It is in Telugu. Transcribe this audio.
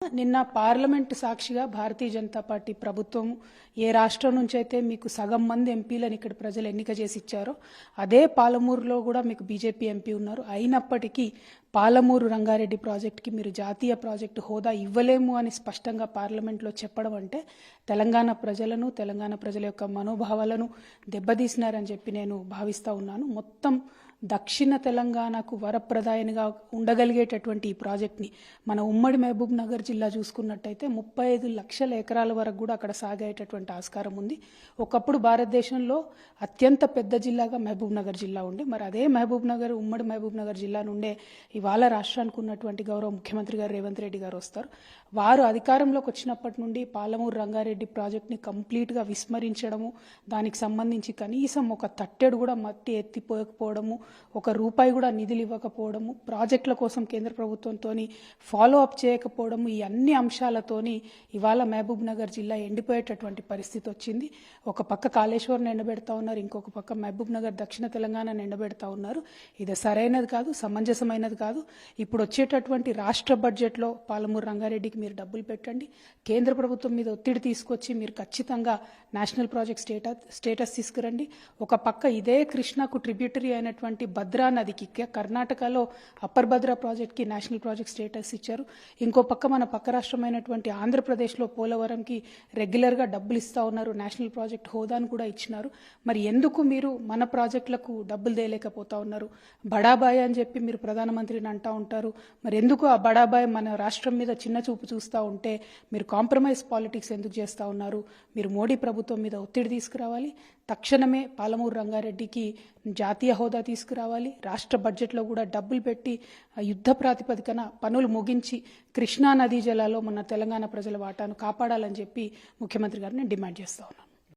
నిన్న పార్లమెంటు సాక్షిగా భారతీయ జనతా పార్టీ ప్రభుత్వం ఏ రాష్ట్రం నుంచి అయితే మీకు సగం మంది ఎంపీలను ఇక్కడ ప్రజలు ఎన్నిక చేసి ఇచ్చారో అదే పాలమూరులో కూడా మీకు బీజేపీ ఎంపీ ఉన్నారు. అయినప్పటికీ పాలమూరు రంగారెడ్డి ప్రాజెక్టుకి మీరు జాతీయ ప్రాజెక్టు హోదా ఇవ్వలేము అని స్పష్టంగా పార్లమెంట్లో చెప్పడం అంటే తెలంగాణ ప్రజలను తెలంగాణ ప్రజల యొక్క మనోభావాలను దెబ్బతీసినారని చెప్పి నేను భావిస్తూ ఉన్నాను. మొత్తం దక్షిణ తెలంగాణకు వరప్రదాయనిగా ఉండగలిగేటటువంటి ఈ ప్రాజెక్ట్ని మన ఉమ్మడి మహబూబ్ నగర్ జిల్లా చూసుకున్నట్టయితే ముప్పై ఐదు లక్షల ఎకరాల వరకు కూడా అక్కడ సాగేటటువంటి ఆస్కారం ఉంది. ఒకప్పుడు భారతదేశంలో అత్యంత పెద్ద జిల్లాగా మహబూబ్ నగర్ జిల్లా ఉండే. మరి అదే మహబూబ్ నగర్ ఉమ్మడి మహబూబ్ నగర్ జిల్లా నుండే ఇవాళ రాష్ట్రానికి ఉన్నటువంటి గౌరవ ముఖ్యమంత్రి గారు రేవంత్ రెడ్డి గారు వస్తారు. వారు అధికారంలోకి వచ్చినప్పటి నుండి పాలమూరు రంగారెడ్డి ప్రాజెక్ట్ని కంప్లీట్గా విస్మరించడము దానికి సంబంధించి కనీసం ఒక తట్టెడు కూడా మట్టి ఎత్తిపోయకపోవడము ఒక రూపాయి కూడా నిధులు ఇవ్వకపోవడము ప్రాజెక్టుల కోసం కేంద్ర ప్రభుత్వంతో ఫాలో అప్ చేయకపోవడము ఈ అన్ని అంశాలతోని ఇవాళ మహబూబ్ నగర్ జిల్లా ఎండిపోయేటటువంటి పరిస్థితి వచ్చింది. ఒక పక్క కాళేశ్వరం ఎండబెడతా ఉన్నారు ఇంకొక పక్క మహబూబ్ నగర్ దక్షిణ తెలంగాణ ఎండబెడతా ఉన్నారు. ఇది సరైనది కాదు సమంజసమైనది కాదు. ఇప్పుడు వచ్చేటటువంటి రాష్ట్ర బడ్జెట్లో పాలమూరు రంగారెడ్డికి మీరు డబ్బులు పెట్టండి. కేంద్ర ప్రభుత్వం మీద ఒత్తిడి తీసుకొచ్చి మీరు ఖచ్చితంగా నేషనల్ ప్రాజెక్ట్ స్టేటస్ స్టేటస్ తీసుకురండి. ఒక పక్క ఇదే కృష్ణకు ట్రిబ్యూటరీ అయినటువంటి భద్రా నదికి కర్ణాటకలో అప్పర్ భద్రా ప్రాజెక్ట్కి నేషనల్ ప్రాజెక్ట్ స్టేటస్ ఇచ్చారు. ఇంకో పక్క మన పక్క రాష్ట్రమైనటువంటి ఆంధ్రప్రదేశ్లో పోలవరంకి రెగ్యులర్గా డబ్బులు ఇస్తా ఉన్నారు. నేషనల్ ప్రాజెక్ట్ హోదాను కూడా ఇచ్చినారు. మరి ఎందుకు మీరు మన ప్రాజెక్టులకు డబ్బులు దేలేకపోతా ఉన్నారు? బడాబాయ్ అని చెప్పి మీరు ప్రధానమంత్రిని అంటా ఉంటారు. మరి ఎందుకు ఆ బడాబాయ్ మన రాష్ట్రం మీద చిన్న చూపు చూస్తూ ఉంటే మీరు కాంప్రమైజ్ పాలిటిక్స్ ఎందుకు చేస్తూ ఉన్నారు? మీరు మోడీ ప్రభుత్వం మీద ఒత్తిడి తీసుకురావాలి. తక్షణమే పాలమూరు రంగారెడ్డికి జాతీయ హోదా తీసుకు తీసుకురావాలి. రాష్ట్ర బడ్జెట్లో కూడా డబ్బులు పెట్టి యుద్ధ ప్రాతిపదికన పనులు ముగించి కృష్ణా నదీ జలాల్లో మన తెలంగాణ ప్రజల వాటాను కాపాడాలని చెప్పి ముఖ్యమంత్రి గారిని డిమాండ్ చేస్తా ఉన్నాను